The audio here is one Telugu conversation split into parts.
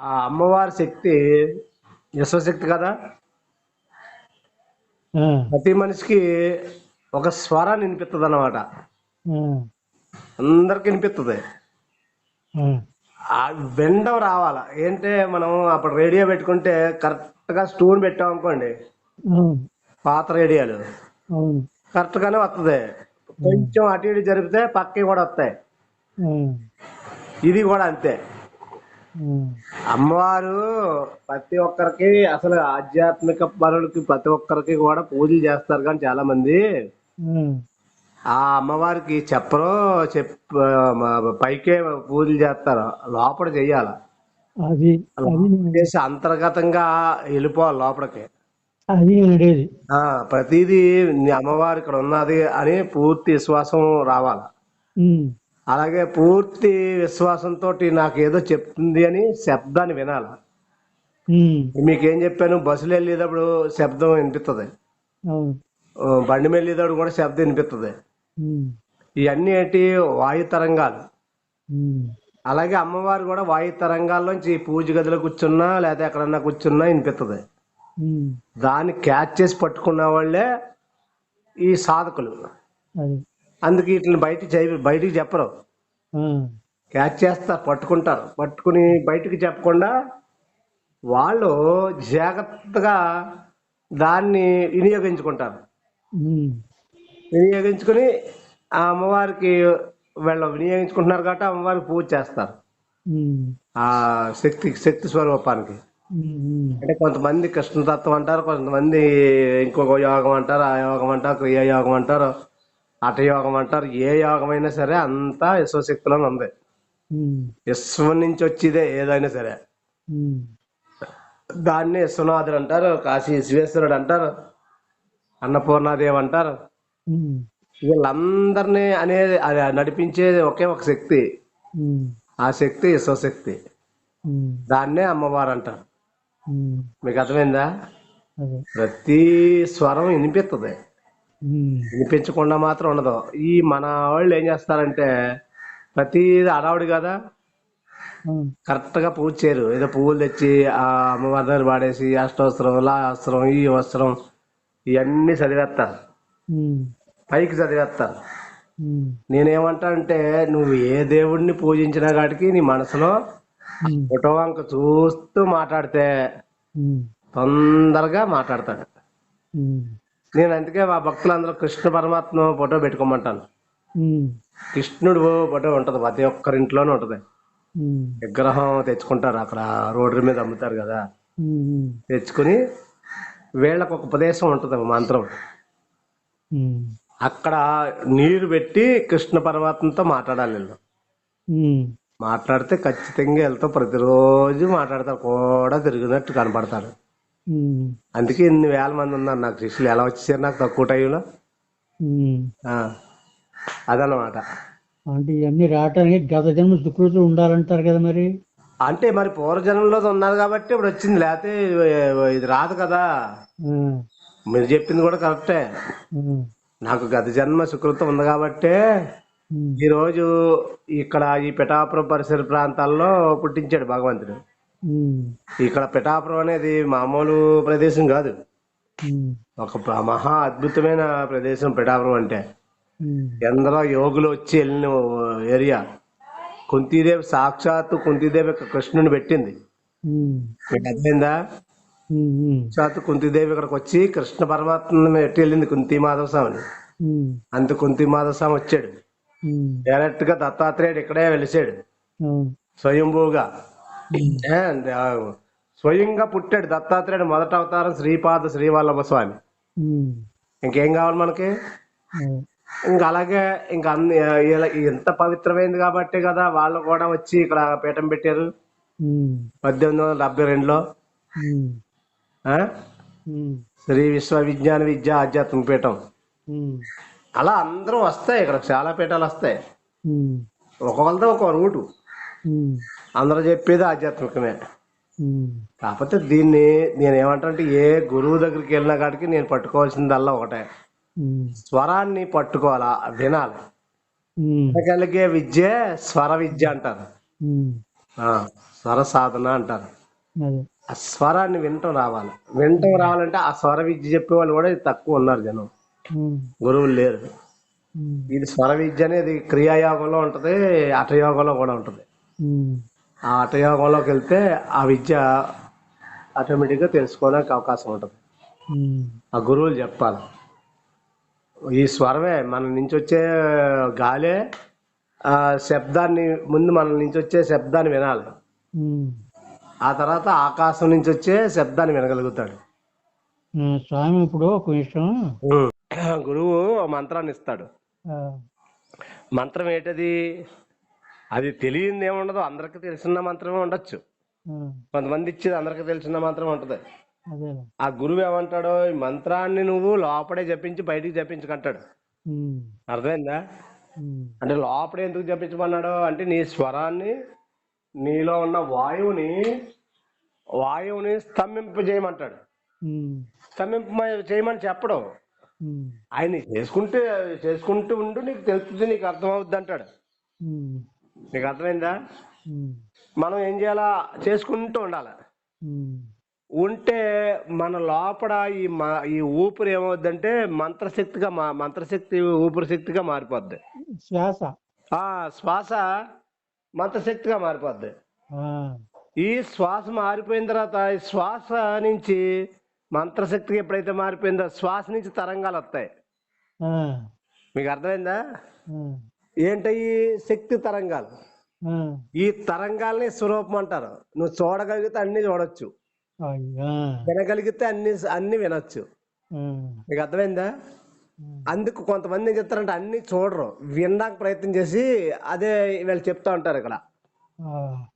ఆ అమ్మవారి శక్తి విశ్వశక్తి కదా? ప్రతి మనిషికి ఒక స్వరాన్ని వినిపిస్తుంది అన్నమాట ఆ, అందరికి వినిపిస్తుంది ఆ, బెండం రావాలా? ఏంటే మనం అప్పుడు రేడియో పెట్టుకుంటే కరెక్ట్గా స్టూన్ పెట్టాం అనుకోండి. పాత రేడియోలు. కరెక్ట్ గానే వస్తుంది కొంచెం అటు ఇటు జరిపితే పక్కకి కూడా వస్తాయి ఇది కూడా అంతే. అమ్మవారు ప్రతి ఒక్కరికి అసలు ఆధ్యాత్మిక పనులకి ప్రతి ఒక్కరికి కూడా పూజలు చేస్తారు కానీ చాలా మంది. ఆ, అమ్మవారికి చెప్పరు చెప్ పైకే పూజలు చేస్తారు. లోపల చెయ్యాల. అది చేసి అంతర్గతంగా వెళ్ళిపోవాలి లోపలికి. అది ఆ ప్రతిదీ అమ్మవారు ఇక్కడ ఉన్నది అని పూర్తి విశ్వాసం రావాలి. అలాగే పూర్తి విశ్వాసంతో నాకు ఏదో చెప్తుంది అని శబ్దాన్ని వినాలి. మీకేం చెప్పాను? బస్సులు వెళ్ళేటప్పుడు శబ్దం వినిపిస్తుంది బండి వెళ్ళేటప్పుడు కూడా శబ్దం వినిపిస్తుంది ఇవన్నీ ఏంటి? వాయు తరంగాలు. అలాగే అమ్మవారు కూడా వాయు తరంగాల్లోంచి పూజ గదిలో కూర్చున్నా లేదా ఎక్కడన్నా కూర్చున్నా వినిపిస్తుంది దాన్ని క్యాచ్ చేసి పట్టుకున్న వాళ్ళే ఈ సాధకులు. అందుకే వీటిని బయట బయటికి చెప్పరు. క్యాచ్ చేస్తారు పట్టుకుంటారు. పట్టుకుని బయటికి చెప్పకుండా వాళ్ళు జాగ్రత్తగా దాన్ని వినియోగించుకుంటారు. వినియోగించుకుని ఆ అమ్మవారికి వీళ్ళు వినియోగించుకుంటున్నారు కాబట్టి అమ్మవారికి పూజ చేస్తారు. ఆ శక్తి శక్తి స్వరూపానికి. అంటే కొంతమంది కృష్ణతత్వం అంటారు కొంతమంది ఇంకొక యోగం అంటారు ఆ యోగం అంటారు క్రియ యోగం అంటారు. అట యోగం అంటారు ఏ యోగం అయినా సరే అంతా విశ్వశక్తిలోనే ఉంది. విశ్వం నుంచి వచ్చేదే ఏదైనా సరే. దాన్ని విశ్వనాథుడు అంటారు కాశీ విశ్వేశ్వరుడు అంటారు అన్నపూర్ణాదేవి అంటారు. వీళ్ళందరినీ అనేది అది నడిపించేది ఒకే ఒక శక్తి. ఆ శక్తి విశ్వశక్తి ఉమ్, దాన్నే అమ్మవారు అంటారు. మీకు అర్థమైందా? ప్రతి స్వరం వినిపిస్తుంది వినిపించకుండా మాత్రం ఉండదు. ఈ మన వాళ్ళు ఏం చేస్తారంటే ప్రతి అడావుడి కదా కరెక్ట్గా పూజ చేయరు. ఏదో పువ్వులు తెచ్చి ఆ అమ్మవారి పాడేసి అష్టవస్త్రం లా వస్త్రం ఈ వస్త్రం ఇవన్నీ చదివేస్తారు. పైకి చదివేస్తారు. ఉమ్, నేనేమంటానంటే నువ్వు ఏ దేవుడిని పూజించినా కాటికి నీ మనసులో ఫోటో వంక చూస్తూ మాట్లాడితే తొందరగా మాట్లాడతాడు. నేను అందుకే మా భక్తులందరూ కృష్ణ పరమాత్మ ఫోటో పెట్టుకోమంటాను. కృష్ణుడు ఫోటో ఉంటది ప్రతి ఒక్కరింట్లోనే ఉంటది. విగ్రహం తెచ్చుకుంటారు అక్కడ రోడ్డు మీద అమ్ముతారు కదా. తెచ్చుకుని వీళ్ళకు ఒక ఉపదేశం ఉంటుంది మంత్రం. అక్కడ నీరు పెట్టి కృష్ణ పరమాత్మతో మాట్లాడాలి వీళ్ళు. మాట్లాడితే ఖచ్చితంగా వెళ్తూ ప్రతిరోజు మాట్లాడతారు కూడా తిరిగినట్టు కనపడతారు. అందుకే ఇన్ని వేల మంది ఉన్నారు. నాకు శిష్యులు ఎలా వచ్చేసారు నాకు తక్కువ టైంలో? అదన్నమాట. అంటే ఇవన్నీ రావటానికి గత జన్మ సుకృతులు ఉండాలంటారు కదా మరి? అంటే మరి పూర్వజన్మలో ఉన్నది కాబట్టి ఇప్పుడు వచ్చింది. లేకపోతే ఇది రాదు కదా. మీరు చెప్పింది కూడా కరెక్టే. నాకు గత జన్మ సుకృతం ఉంది కాబట్టే ఉమ్, ఈ రోజు ఇక్కడ ఈ పిఠాపురం పరిసర ప్రాంతాల్లో పుట్టించాడు భగవంతుడు. ఇక్కడ పిఠాపురం అనేది మామూలు ప్రదేశం కాదు. ఒక మహా అద్భుతమైన ప్రదేశం పిఠాపురం అంటే. ఎందరో యోగులు వచ్చి వెళ్ళిన ఏరియా. కుంతీదేవి సాక్షాత్తు కుంతీదేవి కృష్ణుని పెట్టింది. మీకు అర్థమైందా? సాక్షాత్తు కుంతీదేవి ఇక్కడికి వచ్చి కృష్ణ పరమాత్మని పెట్టి వెళ్ళింది కుంతి మాధవ స్వామిని ఉమ్, అంత కుంతి మాధవ స్వామి వచ్చాడు. డైరెక్ట్గా దత్తాత్రేయుడు ఇక్కడే వెలిసాడు. స్వయంభూగా. ఏ, ఆ, స్వయంగా పుట్టాడు దత్తాత్రేయుడు మొదట అవతారం శ్రీపాద శ్రీవల్లభ స్వామి. ఉమ్, ఇంకేం కావాలి మనకి? అదే. ఇంకా అలాగే ఇంకా అన్ని ఎంత పవిత్రమైంది కాబట్టి కదా వాళ్ళు కూడా వచ్చి ఇక్కడ పీఠం పెట్టారు. పద్దెనిమిది వందల డెబ్బై రెండులో. శ్రీ విశ్వ విజ్ఞాన విద్య ఆధ్యాత్మిక పీఠం. అలా అందరూ వస్తాయి ఇక్కడ చాలా పీఠాలు వస్తాయి. ఒక్కొక్కరితో ఒక రూటు. అందరూ చెప్పేది ఆధ్యాత్మికమే. కాకపోతే దీన్ని నేను ఏమంటానంటే ఏ గురువు దగ్గరికి వెళ్ళినా కాడికి నేను పట్టుకోవాల్సిందల్లా ఒకటే. స్వరాన్ని పట్టుకోవాలా? వినాలి. కలిగే విద్య స్వర విద్య అంటారు. స్వర సాధన అంటారు. ఆ స్వరాన్ని వినటం రావాలి. వినటం రావాలంటే ఆ స్వర విద్య చెప్పేవాళ్ళు కూడా తక్కువ ఉన్నారు జనం. గురువులు లేరు. ఇది స్వర విద్య అనేది క్రియాయోగంలో ఉంటది అటయోగంలో కూడా ఉంటది. ఆ అటయోగంలోకి వెళ్తే ఆ విద్య ఆటోమేటిక్గా తెలుసుకోవడానికి అవకాశం ఉంటది. ఆ గురువులు చెప్పాలి. ఈ స్వరమే మన నుంచి వచ్చే గాలే ఆ శబ్దాన్ని ముందు మన నుంచి వచ్చే శబ్దాన్ని వినాలి. ఆ తర్వాత ఆకాశం నుంచి వచ్చే శబ్దాన్ని వినగలుగుతాడు. స్వామి ఇప్పుడు ఒక విషయం గురువు మంత్రాన్ని ఇస్తాడు. మంత్రం ఏంటది? అది తెలియంది ఏముండదు? అందరికి తెలిసిన మంత్రమే ఉండొచ్చు. కొంతమంది ఇచ్చేది అందరికి తెలిసిన మంత్రం ఉంటది. ఆ గురువు ఏమంటాడు ఈ మంత్రాన్ని నువ్వు లోపడే జపించి బయటికి జపించకంటాడు. అర్థమైందా? అంటే లోపల ఎందుకు జపించమన్నాడు అంటే నీ స్వరాన్ని నీలో ఉన్న వాయువుని వాయువుని స్తంభింప చేయమంటాడు. స్తంభింప చేయమని చెప్పడం. ఆయన చేసుకుంటే చేసుకుంటూ ఉండు నీకు తెలుస్తుంది నీకు అర్థమవుద్ది అంటాడు. నీకు అర్థమైందా? మనం ఏం చేయాలా? చేసుకుంటూ ఉండాలి? ఉంటే మన లోపల ఈ మా ఈ ఊపిరి ఏమవుద్దంటే మంత్రశక్తిగా మా మంత్రశక్తి ఊపిరి శక్తిగా మారిపోద్ది. శ్వాస. ఆ శ్వాస మంత్రశక్తిగా మారిపోద్ది. ఈ శ్వాస మారిపోయిన తర్వాత ఈ శ్వాస నుంచి మంత్రశక్తికి ఎప్పుడైతే మారిపోయిందో శ్వాస నుంచి తరంగాలు వస్తాయి. మీకు అర్థమైందా? ఆ, ఏంటయి శక్తి తరంగాలు. ఈ తరంగాల్ని స్వరూపం అంటారు. నువ్వు చూడగలిగితే అన్ని చూడొచ్చు. వినగలిగితే అన్ని అన్ని వినొచ్చు. మీకు అర్థమైందా? అందుకు కొంతమంది ఏం చెప్తారంటే అన్ని చూడరు. వినడానికి ప్రయత్నం చేసి అదే వీళ్ళు చెప్తా ఉంటారు ఇక్కడ.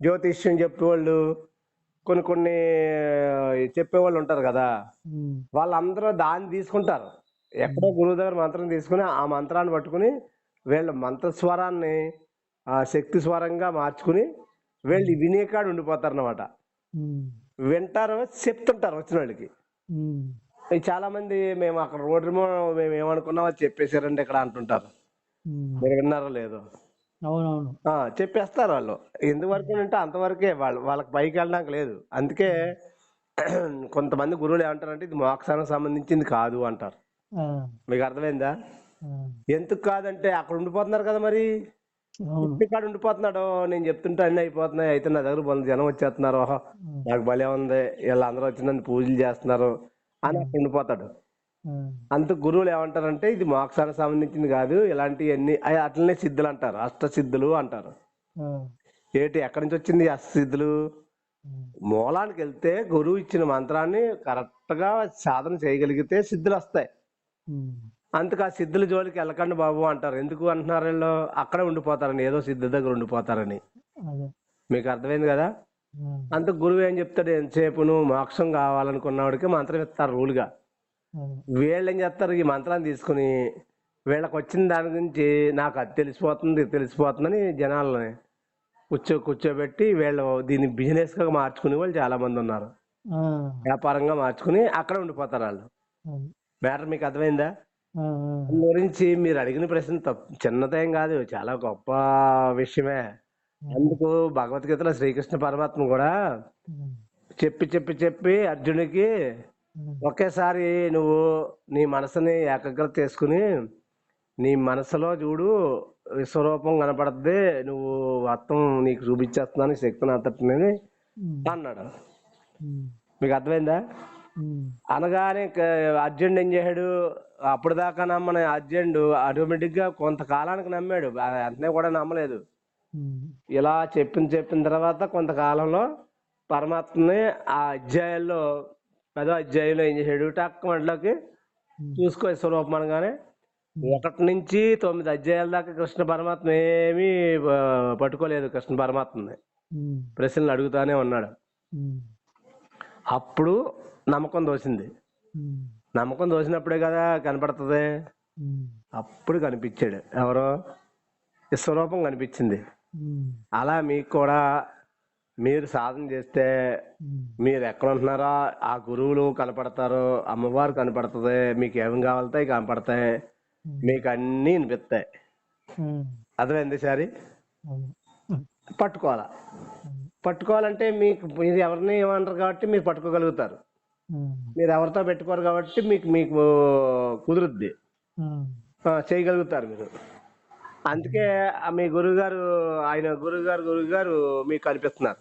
జ్యోతిష్యం చెప్పేవాళ్ళు కొన్ని కొన్ని చెప్పేవాళ్ళు ఉంటారు కదా. వాళ్ళందరూ దాన్ని తీసుకుంటారు. ఎక్కడో గురువు దగ్గర మంత్రం తీసుకుని ఆ మంత్రాన్ని పట్టుకుని వీళ్ళు మంత్ర స్వరాన్ని ఆ శక్తి స్వరంగా మార్చుకుని వీళ్ళు వినేకాడు ఉండిపోతారు అనమాట వింటారు చెప్తుంటారు వచ్చిన వాళ్ళకి. చాలా మంది మేము అక్కడ రోడ్డు మేము ఏమనుకున్నామో చెప్పేశారండి ఇక్కడ అంటుంటారు. మీరు విన్నారో లేదో? అవునవును. ఆ చెప్పేస్తారు వాళ్ళు. ఎందువరకు అంటే అంతవరకే వాళ్ళు వాళ్ళకి పైకి వెళ్ళడానికి లేదు. అందుకే కొంతమంది గురువులు ఏమంటారంటే ఇది మోక్షానికి సంబంధించింది కాదు అంటారు. మీకు అర్థమైందా? ఎందుకు కాదంటే అక్కడ ఉండిపోతున్నారు కదా మరి. ఇక్కడ ఉండిపోతున్నాడు నేను చెప్తుంటే అన్ని అయిపోతున్నాయి. అయితే నా దగ్గర వంద జనం వచ్చేస్తున్నారు. నాకు భలే ఉంది. వీళ్ళందరూ వచ్చి నన్ను పూజలు చేస్తున్నారు అని అక్కడ ఉండిపోతాడు. అంత గురువులు ఏమంటారంటే ఇది మోక్షానికి సంబంధించింది కాదు. ఇలాంటివన్నీ అట్లనే సిద్ధులు అంటారు. అష్ట సిద్ధులు అంటారు. ఏంటి ఎక్కడి నుంచి వచ్చింది ఈ అష్ట సిద్ధులు? ఉమ్, మూలానికి వెళ్తే గురువు ఇచ్చిన మంత్రాన్ని కరెక్ట్గా సాధన చేయగలిగితే సిద్ధులు వస్తాయి. అందుకు ఆ సిద్ధుల జోలికి వెళ్ళకండి బాబు అంటారు. ఎందుకు అంటున్నారు వీళ్ళు? అక్కడే ఉండిపోతారని ఏదో సిద్ధ దగ్గర ఉండిపోతారని. మీకు అర్థమైంది కదా? అంత గురువు ఏం చెప్తాడు? ఎంతసేపు నువ్వు మోక్షం కావాలనుకున్నవాడికి మంత్రం ఇస్తారు రూల్గా. వీళ్ళు ఏం చేస్తారు? ఈ మంత్రాన్ని తీసుకుని వీళ్ళకి వచ్చిన దాని గురించి నాకు అది తెలిసిపోతుంది తెలిసిపోతుందని జనాలని కూర్చో కూర్చోబెట్టి వీళ్ళు దీన్ని బిజినెస్గా మార్చుకునే వాళ్ళు చాలా మంది ఉన్నారు వ్యాపారంగా మార్చుకుని అక్కడ ఉండిపోతారు వాళ్ళు. మ్యాటర్ మీకు అర్థమైందా? ఆ, ఆ, దాని గురించి మీరు అడిగిన ప్రశ్న తప్పు చిన్నదేం కాదు చాలా గొప్ప విషయమే. అందుకు భగవద్గీతలో శ్రీకృష్ణ పరమాత్మ కూడా ఉమ్, చెప్పి చెప్పి చెప్పి అర్జునుడికి ఉమ్, ఒకేసారి నువ్వు నీ మనసుని ఏకాగ్రత చేసుకుని నీ మనసులో చూడు విశ్వరూపం కనపడద్ది నువ్వు మొత్తం నీకు చూపించేస్తున్నాను ఈ శక్తిని అంతటిని ఉమ్, అన్నాడు. ఉమ్, మీకు అర్థమైందా? అనగానే అర్జునుడు ఏం చేశాడు? అప్పుడు దాకా నమ్మని అర్జునుడు ఆటోమేటిక్గా కొంతకాలానికి నమ్మాడు. వెంటనే కూడా నమ్మలేదు. ఇలా చెప్పిన చెప్పిన తర్వాత కొంతకాలంలో పరమాత్మని ఆ అధ్యాయాల్లో పదో అధ్యాయంలో ఏం చేశాడు? టక్ మంటలోకి ఉమ్, చూసుకో స్వరూపం అనగానే ఒకటి నుంచి తొమ్మిది అధ్యాయాల దాకా కృష్ణ పరమాత్మ ఏమీ పట్టుకోలేదు కృష్ణ పరమాత్మని. ప్రశ్నలు అడుగుతానే ఉన్నాడు. అప్పుడు నమ్మకం దోసింది. నమ్మకం దోసినప్పుడే కదా కనపడుతుంది? అప్పుడు కనిపించాడు. ఎవరో? ఈ స్వరూపం కనిపించింది అలా మీకు కూడా మీరు సాధన చేస్తే మీరు ఎక్కడ ఉంటున్నారో ఆ గురువులు కనపడతారు అమ్మవారు కనపడుతుంది మీకు ఏం కావాలితే అవి కనపడతాయి మీకు అన్నీ వినిపిస్తాయి. అర్థమైంది సారి. పట్టుకోవాలా? పట్టుకోవాలంటే మీకు మీరు ఎవరిని ఏమంటారు కాబట్టి మీరు పట్టుకోగలుగుతారు. మీరు ఎవరితో పెట్టుకోరు కాబట్టి మీకు మీకు కుదురుద్ది. చేయగలుగుతారు మీరు. అందుకే మీ గురుగారు ఆయన గురుగారు గురుగారు మీకు కనిపిస్తున్నారు.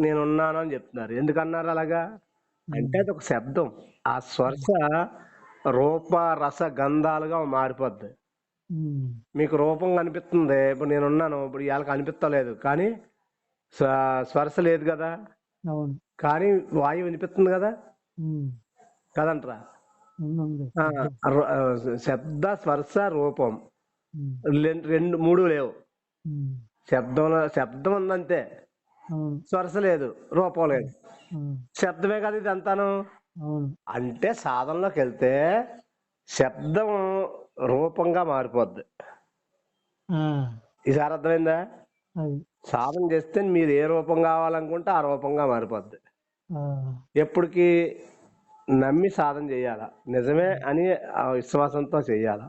నేను ఉన్నాను అని చెప్తున్నారు. ఎందుకన్నారు అలాగా? అంటే అది ఒక శబ్దం. ఆ స్పర్శ రూప రస గంధాలుగా మారిపోద్ది. మీకు రూపం కనిపిస్తుంది. ఇప్పుడు నేను ఉన్నాను ఇప్పుడు ఇవాళ కనిపిస్తలేదు. కానీ స్వ- స్పర్శ లేదు కదా? అవును. కానీ వాయువు వినిపిస్తుంది కదా? కదంట్రా? శబ్ద స్పర్శ రూపం. రెండు మూడు లేవు. ఉమ్, శబ్దంలో శబ్దం ఉందంతే. స్పర్శ లేదు రూపం లేదు. శబ్దమే కదా ఇది అంతాను? అంటే సాధనలోకి వెళ్తే శబ్దం రూపంగా మారిపోద్ది. ఈసారి అర్థమైందా? సాధన చేస్తే మీరు ఏ రూపం కావాలనుకుంటే ఆ రూపంగా మారిపోద్ది. ఎప్పటికీ నమ్మి సాధన చేయాల? నిజమే అని ఆ విశ్వాసంతో చేయాల?